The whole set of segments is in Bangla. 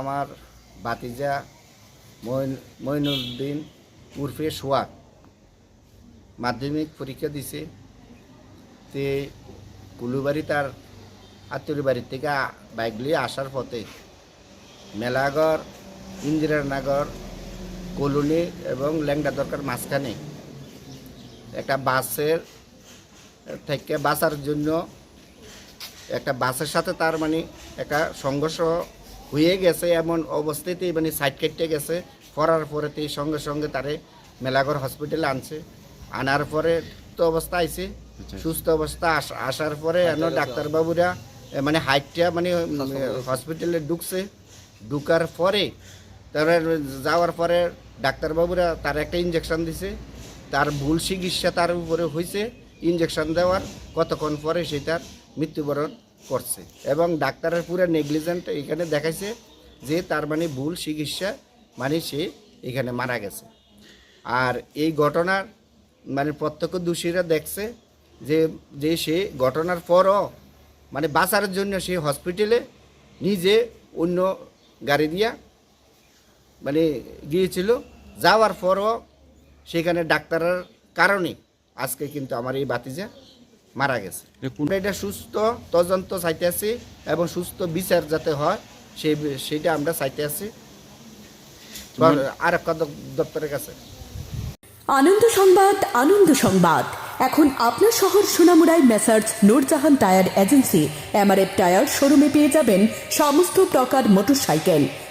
আমার বাতিজা মইন, মইনুদ্দিন উর্ফে সোয়াক মাধ্যমিক পরীক্ষা দিছে। তে কুলুবাড়ি তার আত্মীয় বাড়ির থেকে বাইক নিয়ে আসার পথে মেলাগড় ইন্দিরানগর কলোনি এবং ল্যাংডা দরকার মাঝখানে একটা বাসের থেকে বাঁচার জন্য একটা বাসের সাথে তার মানে একটা সংঘর্ষ হয়ে গেছে এমন অবস্থাতেই মানে সাইড কেটে গেছে। পড়ার পরেতেই সঙ্গে সঙ্গে তারে মেলাঘর হসপিটালে আনছে। আনার পরে তো অবস্থা আইছে। সুস্থ অবস্থা আস- আসার পরে এন ডাক্তারবাবুরা মানে হাইটটা মানে হসপিটালে ঢুকছে। ঢুকার পরে তারা যাওয়ার পরে ডাক্তারবাবুরা তার একটা ইঞ্জেকশন দিছে। তার ভুল চিকিৎসা তার উপরে হয়েছে ইঞ্জেকশন দেওয়ার কতক্ষণ পরে সে তার মৃত্যুবরণ করছে। এবং ডাক্তারের পুরো নেগলিজেন্ট এখানে দেখাইছে যে তার মানে ভুল চিকিৎসা মানে সে এখানে মারা গেছে। আর এই ঘটনার মানে প্রত্যক্ষ দোষীরা দেখছে যে যে সে ঘটনার পরও মানে বাঁচার জন্য সে হসপিটালে নিজে অন্য গাড়ি দিয়া মানে গিয়েছিল। যাওয়ার পরও সেখানে ডাক্তারের কারণে আজকে কিন্তু আমার এই বাতিজা মারা গেছে। এটা সুস্থ তদন্ত চাইতে আছি এবং সুস্থ বিচার যাতে হয় সেই সেটা আমরা চাইতে আছি। আর একটা দপ্তরের কাছে। আনন্দ সংবাদ আনন্দ সংবাদ। এখন আপনার শহর সোনামুড়ায় messrs Noorjahan tyre agency MRF tyre শোরুমে পেয়ে যাবেন সমস্ত প্রকার মোটরসাইকেল।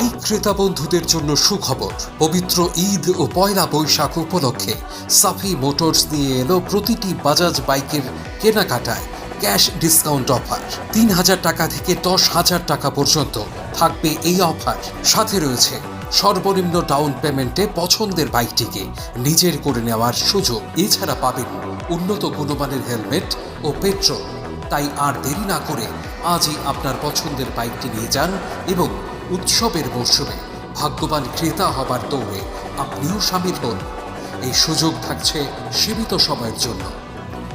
Bike ক্রেতা বন্ধুদের জন্য সুখবর। পবিত্র ঈদ ও পয়লা বৈশাখ উপলক্ষে সাফি মোটরস নিয়ে এলো প্রতিটি বাজাজ বাইকের কেনাকাটায় ক্যাশ ডিসকাউন্ট অফার। তিন হাজার টাকা থেকে দশ হাজার টাকা পর্যন্ত থাকবে এই অফার। সাথে রয়েছে সর্বনিম্ন ডাউন পেমেন্টে পছন্দের বাইকটিকে নিজের করে নেওয়ার সুযোগ। এছাড়া পাবেন উন্নত গুণমানের হেলমেট ও পেট্রোল। তাই আর দেরি না করে আজই আপনার পছন্দের বাইকটি নিয়ে যান এবং উৎসবের মরশুমে ভাগ্যবান ক্রেতা হবার দৌড়ে আপনিও সামিল হন। এই সুযোগ থাকছে সীমিত সময়ের জন্য।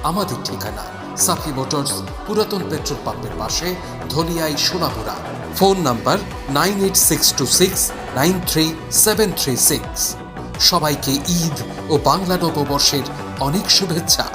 আমাদের ঠিকানা সাফি মোটরস, পুরাতন পেট্রোল পাম্পের পাশে Dhaliyai Sonapura. Phone number nine eight six two six nine three seven three six. সবাইকে ঈদ ও বাংলা নববর্ষের অনেক শুভেচ্ছা।